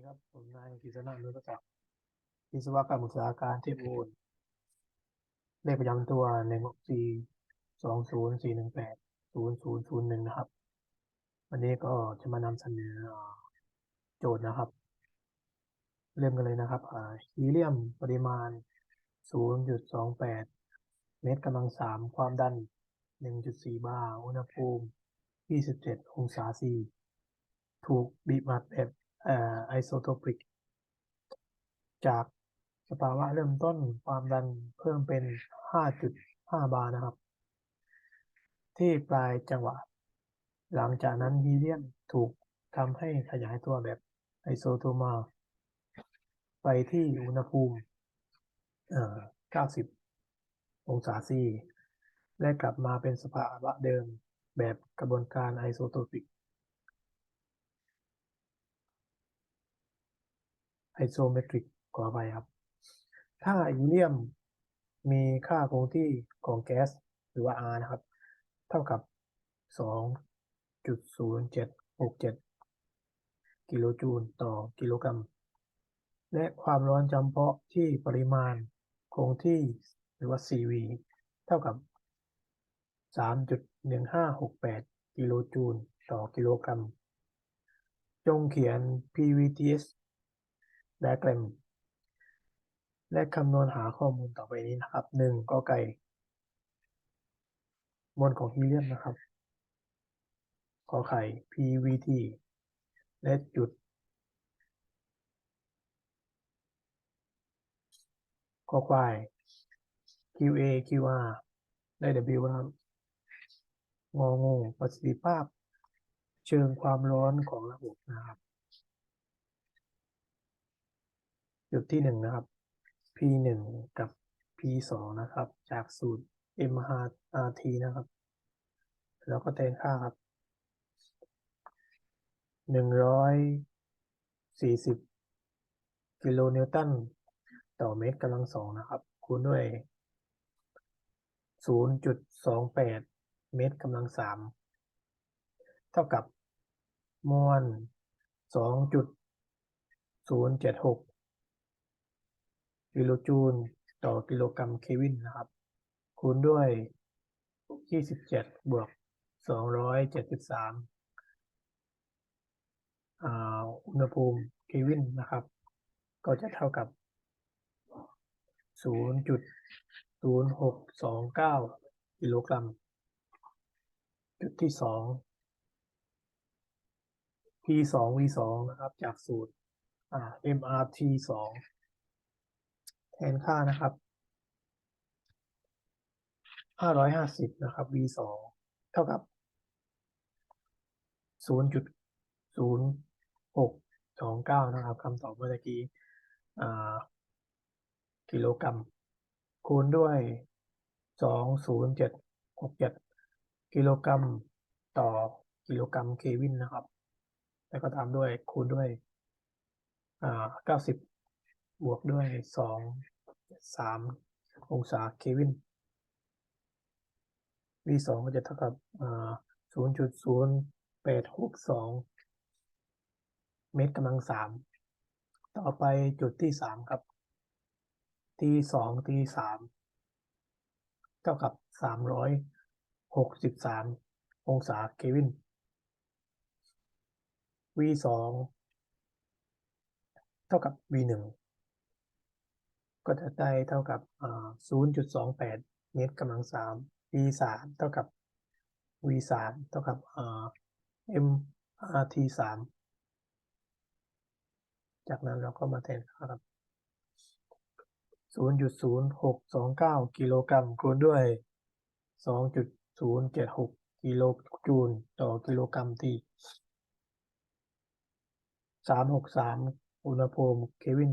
ดีครับ ผมนายกฤษณะนุตจักรวิศวกรรมอุตสาหการเทพบูรณ์เลขประจำตัวหนึ่งหกสี่สองศูนย์สี่หนึ่งแปดศูนย์ศูนย์ศูนย์หนึ่งนะครับ วันนี้ก็จะมานำเสนอโจทย์นะครับ เริ่มกันเลยนะครับอ่าฮีเลียมปริมาณ0.28เมตรกำลังสามความดัน1.4บาร์อุณหภูมิ27องศาซีถูกบีบอัดแบบ ไอโซโทปิก จากสภาวะเริ่มต้นความดันเพิ่มเป็น 5.5 บาร์นะครับ ที่ปลายจังหวะ หลังจากนั้นฮีเลียมถูกทำให้ขยายตัวแบบไอโซโทมา ไปที่อุณหภูมิเอ่อ90 องศาซีและกลับมาเป็นสภาวะเดิมแบบกระบวนการไอโซโทปิก ไอโซเมตริกขอไปครับ ถ้าฮีเลียมมีค่าคงที่ของแก๊สหรือว่า R นะครับ เท่ากับ 2.0767 กิโลจูลต่อกิโลกรัม และความร้อนจำเพาะที่ปริมาณคงที่หรือว่า CV เท่ากับ 3.1568 กิโลจูลต่อกิโลกรัม จงเขียน PVTS ไดอะแกรมและคำนวณหาข้อมูลต่อไปนี้นะครับหนึ่งกอไก่มวลของฮีเลียมนะครับขอไข่ PVT และจุดขอควาย QA QR ได้ W นะครับงองูประสิทธิภาพ เชิงความร้อนของระบบนะครับ จุดที่หนึ่งนะครับ P หนึ่งกับ P สองนะครับ จากสูตร MRT นะครับ แล้วก็แทนค่าครับหนึ่งร้อยสี่สิบกิโลนิวตันต่อเมตรกำลังสองนะครับ คูณด้วยศูนย์จุดสองแปดเมตรกำลังสามเท่ากับมวลสองจุดศูนย์เจ็ดหก กิโลจูลต่อกิโลกรัมเควินนะครับ คูณด้วยยี่สิบเจ็ดบวกสองร้อยเจ็ดสิบสามอุณหภูมิเควินนะครับ ก็จะเท่ากับ 0.0629 กิโลกรัม จุดที่สอง P2 V2 นะครับ จากสูตร MRT 2 แทนค่านะครับ550นะครับ V2 เท่ากับ0.0629นะครับคำตอบเมื่อกี้กิโลกรัม คูณด้วย20767กิโลกรัมต่อกิโลกรัมเควินนะครับ แล้วก็ตามด้วยคูณด้วย90บวกด้วย 2 3องศาเควิน V2 ก็จะเท่ากับ0.0862เมตรกำลังสามต่อไปจุดที่สามครับ ที่สองที่สามเท่ากับสามร้อยหกสิบสามองศาเควิน V สองเท่ากับ V หนึ่ง ก็จะได้เท่ากับศูนย์จุดสองแปดเมตรกำลังสาม V สามเท่ากับ V สามเท่ากับ MRT สามจากนั้นเราก็มาแทนค่าครับ 0.0629 กิโลกรัมคูณด้วย 2.076 กิโลจูลต่อกิโลกรัมที่ 363 อุณหภูมิเควิน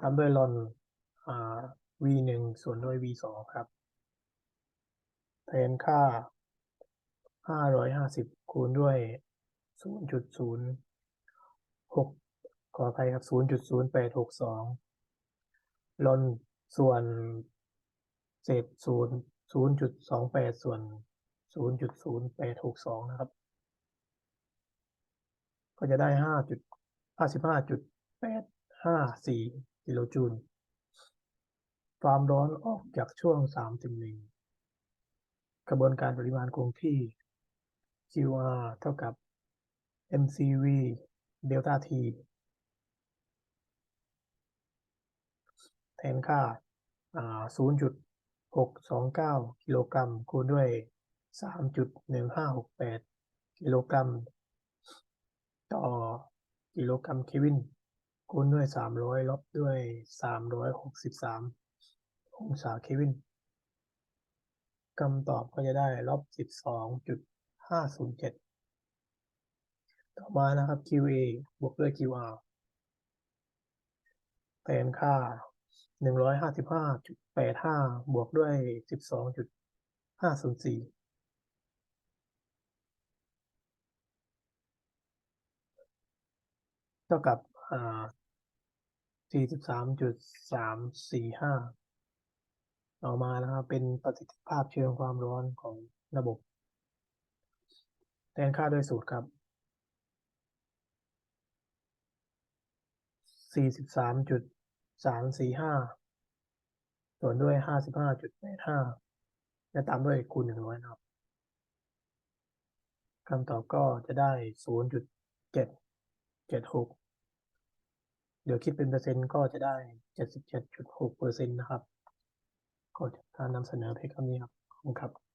ตามด้วยลอนอ่า V หนึ่งส่วนด้วย V สองครับ แทนค่าห้าร้อยห้าสิบคูณด้วยศูนย์จุดศูนย์หกขออภัยครับศูนย์จุดศูนย์แปดหกสองลนส่วนเศษศูนย์ศูนย์จุดสองแปดส่วนศูนย์จุดศูนย์แปดหกสองนะครับ ก็จะได้ห้าจุดห้าสิบห้าจุดแปดห้าสี่ กิโลจูล ความร้อนออกจากช่วงสามถึงหนึ่งกระบวนการปริมาณคงที่ QR เท่ากับ mCV เดลต้า T แทนค่าอ่า 0.629 กิโลกรัม คูณด้วย 3.1568 กิโลกรัม ต่อ กิโลกรัมเคลวิน คูณด้วย300ลบด้วย363อยหกสิบสามองศาเคลวินคำตอบก็จะได้ลบสิบสองจุดห้าศูนย์เจ็ดต่อมานะครับ QA บวกด้วย QR แทนค่าหนึ่งร้อยห้าสิบห้าจุดแปดห้าบวกด้วยสิบสองจุดห้าศูนย์สี่เท่ากับอ่า สี่สิบสามจุดสามสี่ห้าต่อมานะครับ เป็นประสิทธิภาพเชิงความร้อนของระบบแทนค่าด้วยสูตรครับสี่สิบสามจุดสามสี่ห้าส่วนด้วยห้าสิบห้าจุดแปดห้าและตามด้วยคูณหนึ่งร้อยนะครับคำตอบก็จะได้ศูนย์จุดเจ็ดเจ็ดหก เดี๋ยวคิดเป็นเปอร์เซ็นต์ก็จะได้เจ็ดสิบเจ็ดจุดหกเปอร์เซ็นต์นะครับ ก็จะการนำเสนอเพียงเท่านี้ครับขอบคุณครับ